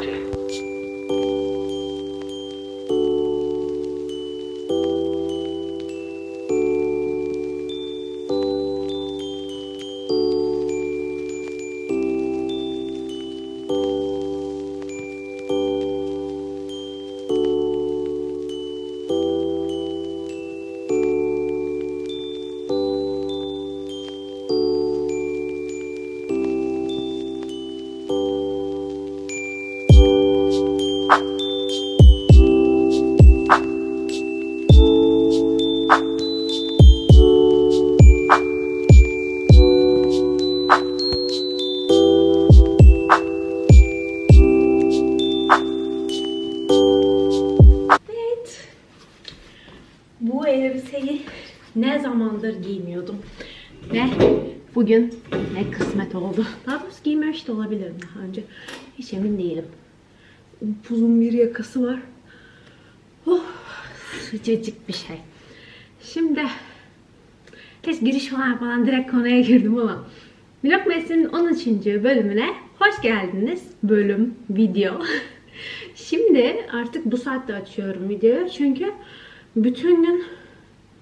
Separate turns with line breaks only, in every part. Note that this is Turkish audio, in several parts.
Martin. Ne zamandır giymiyordum. Ve bugün ne kısmet oldu. Daha doğrusu giymemiş de olabilirim daha önce. Hiç emin değilim. Uzun bir yakası var. Oh, sıcacık bir şey. Şimdi Keşke giriş falan falan direkt konuya girdim ama Vlog Mesleği'nin 13. bölümüne hoş geldiniz. Bölüm, video. Şimdi artık bu saatte açıyorum videoyu çünkü bütün gün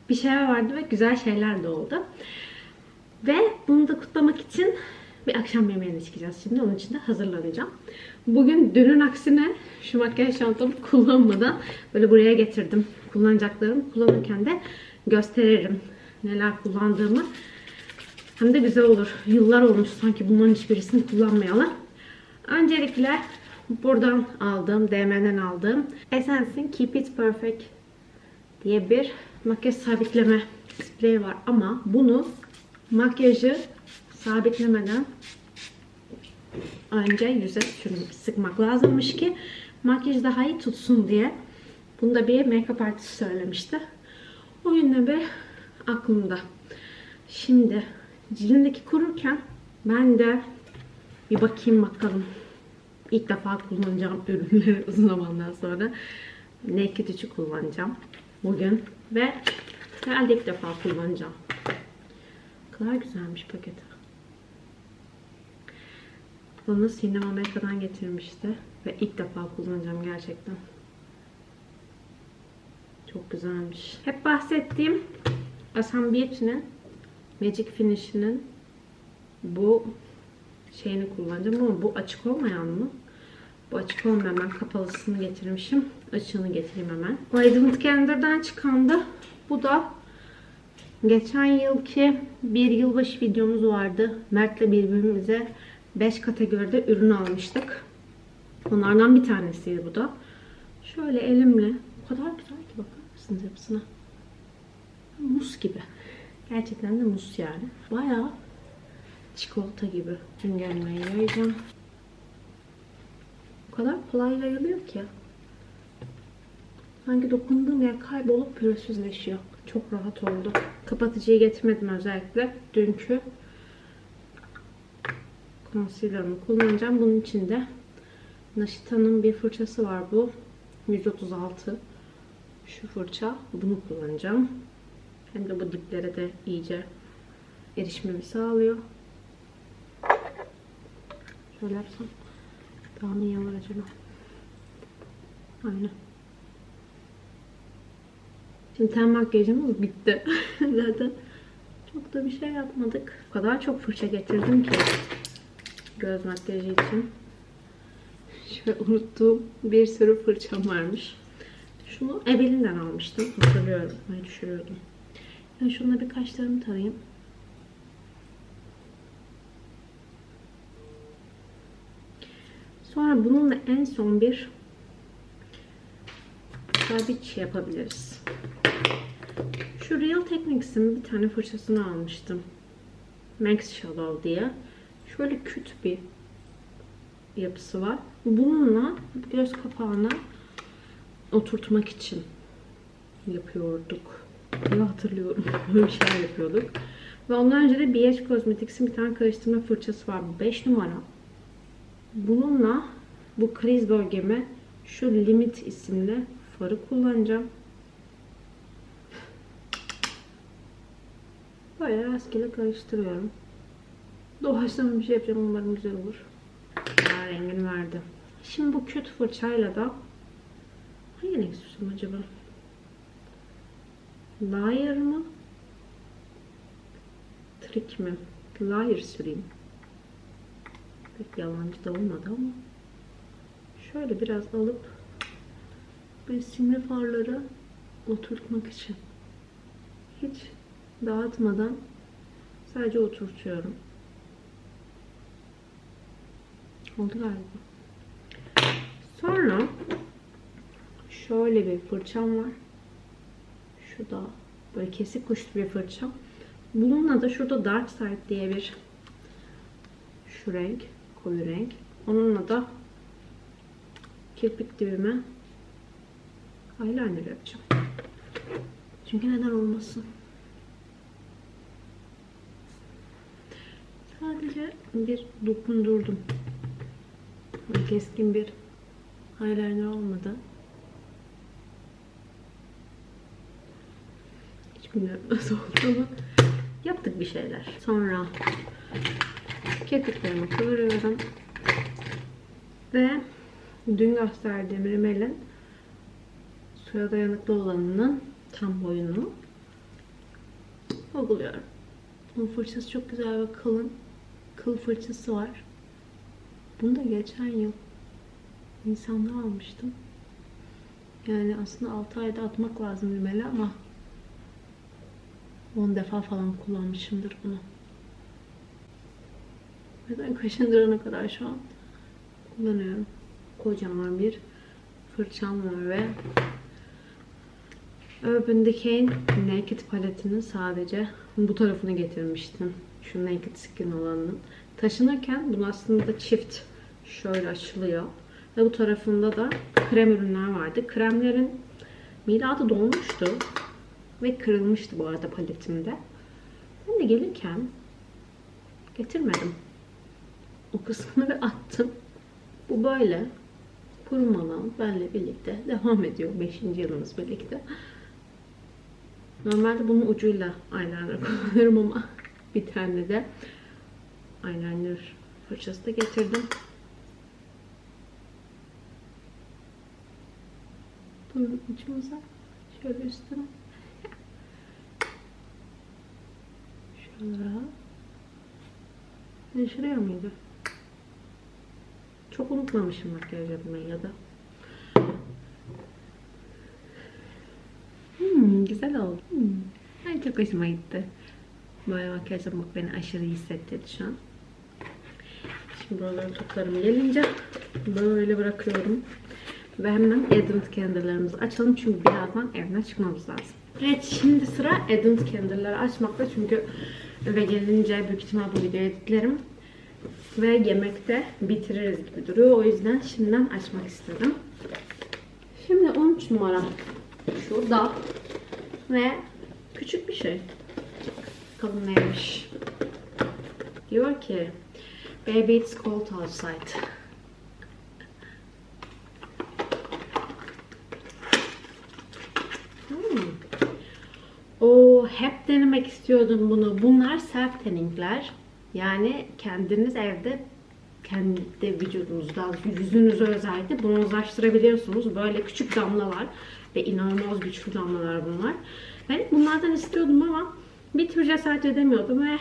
bir şeyler vardı ve güzel şeyler de oldu. Ve bunu da kutlamak için bir akşam yemeğine çıkacağız şimdi. Onun için de hazırlanacağım. Bugün dünün aksine şu makyaj çantamı kullanmadan böyle buraya getirdim. Kullanacaklarımı kullanırken de gösteririm neler kullandığımı. Hem de güzel olur. Yıllar olmuş sanki bunların hiçbirisini kullanmayalı. Öncelikle buradan aldığım, DM'den aldığım Essence'in Keep It Perfect diye bir makyaj sabitleme spreyi var. Ama bunu makyajı sabitlemeden önce yüze sıkmak lazımmış ki makyaj daha iyi tutsun diye. Bunu da bir make-up artist söylemişti. O günden beri aklımda. Şimdi cildimdeki kururken ben de bir bakayım bakalım. İlk defa kullanacağım ürünleri uzun zamandan sonra. Naked 3'ü kullanacağım bugün ve herhalde ilk defa kullanacağım. Ne kadar güzelmiş paketi. Bunu Sinem Amerika'dan getirmişti ve ilk defa kullanacağım gerçekten. Çok güzelmiş. Hep bahsettiğim Asam Beauty'nin Magic Finish'inin bu şeyini kullanacağım ama bu açık olmayan mı? Bu açık olmayan ben kapalısını getirmişim. Açığını getireyim hemen. Bu Advent Calendar'dan çıkandı. Bu da geçen yılki bir yılbaşı videomuz vardı. Mert'le birbirimize 5 kategoride ürün almıştık. Onlardan bir tanesiydi bu da. Şöyle elimle o kadar güzel ki bakar mısınız yapısına? Mus gibi. Gerçekten de mus yani. Bayağı çikolata gibi. Süngerime yayacağım. O kadar kolay yayılıyor ki. Sanki dokunduğum yer kaybolup pürüzsüzleşiyor. Çok rahat oldu. Kapatıcıyı getirmedim özellikle. Dünkü concealer'ımı kullanacağım. Bunun için de Naşita'nın bir fırçası var bu. 136 şu fırça. Bunu kullanacağım. Hem de bu diplere de iyice erişmemi sağlıyor. Şöyle yapsam daha mı iyi olur acaba? Aynen. Şimdi ten makyajımız bitti. Zaten çok da bir şey yapmadık. O kadar çok fırça getirdim ki göz makyajı için. Şöyle unuttuğum bir sürü fırçam varmış. Şunu Ebelin'den almıştım. Hatırlıyorum. Ay düşürüyordum. Ben şununla bir kaşlarımı tarayayım. Sonra bununla en son bir sabit yapabiliriz. Şu Real Techniques'in bir tane fırçasını almıştım. Max Shadow diye. Şöyle küt bir yapısı var. Bununla göz kapağına oturtmak için yapıyorduk. Bunu hatırlıyorum. Böyle bir şeyler yapıyorduk. Ve ondan önce de BH Cosmetics'in bir tane karıştırma fırçası var. Bu 5 numara. Bununla bu kriz bölgeme şu Limit isimli farı kullanacağım. Bayağı rastgele karıştırıyorum. Doğaçlama bir şey yapacağım. Umarım güzel olur. Daha rengini verdi. Şimdi bu kötü fırçayla da hangi renk sürsem acaba? Liar mı? Trick mi? Liar süreyim. Pek yalancı da olmadı ama. Şöyle biraz alıp böyle simli farları oturtmak için. Hiç dağıtmadan sadece oturtuyorum. Oldu galiba. Sonra şöyle bir fırçam var. Şu da böyle kesik kuşlu bir fırçam. Bununla da şurada Dark Side diye bir şu renk, koyu renk. Onunla da kirpik dibime eyeliner yapacağım. Çünkü neden olmasın? Sadece bir dokundurdum. Keskin bir eyeliner olmadı. Hiç bilmiyorum nasıl oldu ama yaptık bir şeyler. Sonra kirpiklerimi kıvırıyorum. Ve dün gösterdiğim rimelin suya dayanıklı olanının tam boyunu uyguluyorum. Bunun fırçası çok güzel ve kalın. Kıl fırçası var. Bunu da geçen yıl Nisan'da almıştım. Yani aslında 6 ayda atmak lazım rimeli ama 10 defa falan kullanmışımdır bunu. Neden kaşındırana kadar şu an kullanıyorum. Kocaman bir fırçam var ve Urban Decay'in Naked paletinin sadece bu tarafını getirmiştim. Şu Naked Skin olanının. Taşınırken bunu aslında çift şöyle açılıyor. Ve bu tarafında da krem ürünler vardı. Kremlerin miladı dolmuştu. Ve kırılmıştı bu arada paletimde. Ben de gelirken getirmedim. O kısmını ve attım. Bu böyle kurumadan benle birlikte devam ediyor. 5. yılımız birlikte. Normalde bunun ucuyla eyeliner kullanıyorum ama bir tane de eyeliner fırçası da getirdim. Bunun ucumuza şöyle üstüne şuralara şuraya mıydı? Çok unutmamışım makyaj yapmayı ya da. Hmm, güzel oldu. Hmm. Ay, çok hoşuma gitti. Böyle makyaj yapmak beni aşırı iyi hissettirdi şu an. Şimdi buraları toplarım gelince böyle bırakıyorum. Ve hemen Advent Candle'larımızı açalım çünkü birazdan evden çıkmamız lazım. Evet şimdi sıra Advent Candle'ları açmakta çünkü eve gelince büyük ihtimal bu videoyu editlerim. Ve yemekte bitiririz gibi duruyor. O yüzden şimdiden açmak istedim. Şimdi 13 numara şurada. Ve küçük bir şey. Bakalım neymiş. Diyor ki Baby it's cold outside. Hmm. O hep denemek istiyordum bunu. Bunlar self tanningler. Yani kendiniz evde kendi vücudunuzda, yüzünüze özellikle bronzlaştırabiliyorsunuz. Böyle küçük damlalar ve inanılmaz güçlü damlalar bunlar. Ben bunlardan istiyordum ama bir türlü cesaret edemiyordum ve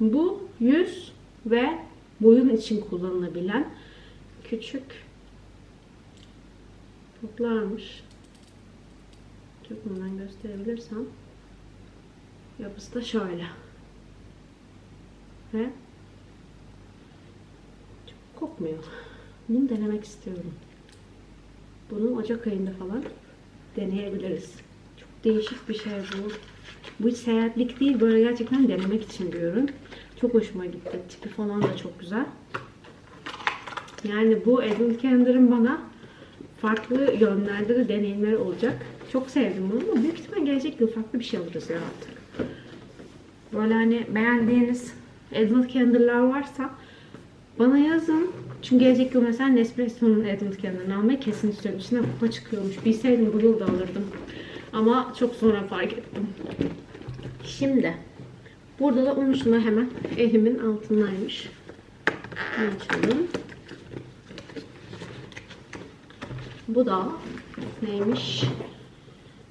bu yüz ve boyun için kullanılabilen küçük toplarmış. Çekmeden gösterebilirsem. Yapısı da şöyle. Ve çok kokmuyor. Bunu denemek istiyorum. Bunu Ocak ayında falan deneyebiliriz. Değişik bir şey bu. Bu hiç seyahatlik değil. Böyle gerçekten denemek için bir ürün. Çok hoşuma gitti. Tipi falan da çok güzel. Yani bu Advent Calendar'ın bana farklı yönlerde de deneyimleri olacak. Çok sevdim bunu ama büyük ihtimal gelecek yıl farklı bir şey alırız ya artık. Böyle hani beğendiğiniz Advent Candle'lar varsa bana yazın. Çünkü gelecek yıl mesela Nespresso'nun Advent Candle'ını almayı kesin istiyorum. İçinden kupa çıkıyormuş. Bilseydim bu yıl da alırdım. Ama çok sonra fark ettim. Şimdi burada da onun şuna hemen elimin altındaymış. Açalım. Bu da neymiş?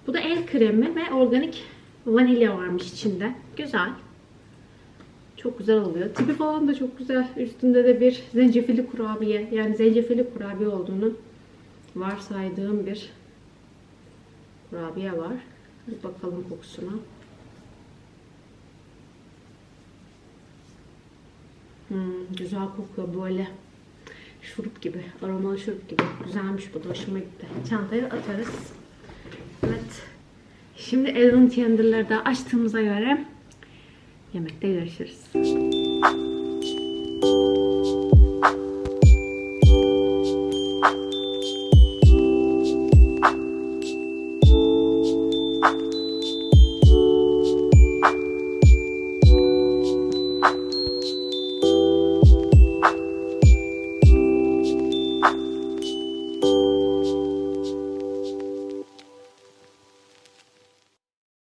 Bu da el kremi ve organik vanilya varmış içinde. Güzel. Çok güzel oluyor. Tipi falan da çok güzel. Üstünde de bir zencefilli kurabiye. Yani zencefilli kurabiye olduğunu varsaydığım bir kurabiye var. Bir bakalım kokusuna. Hmm, güzel kokuyor böyle. Şurup gibi. Aromalı şurup gibi. Güzelmiş bu da hoşuma gitti. Çantaya atarız. Evet. Şimdi Ellen Tender'ları da açtığımıza göre yemekte görüşürüz.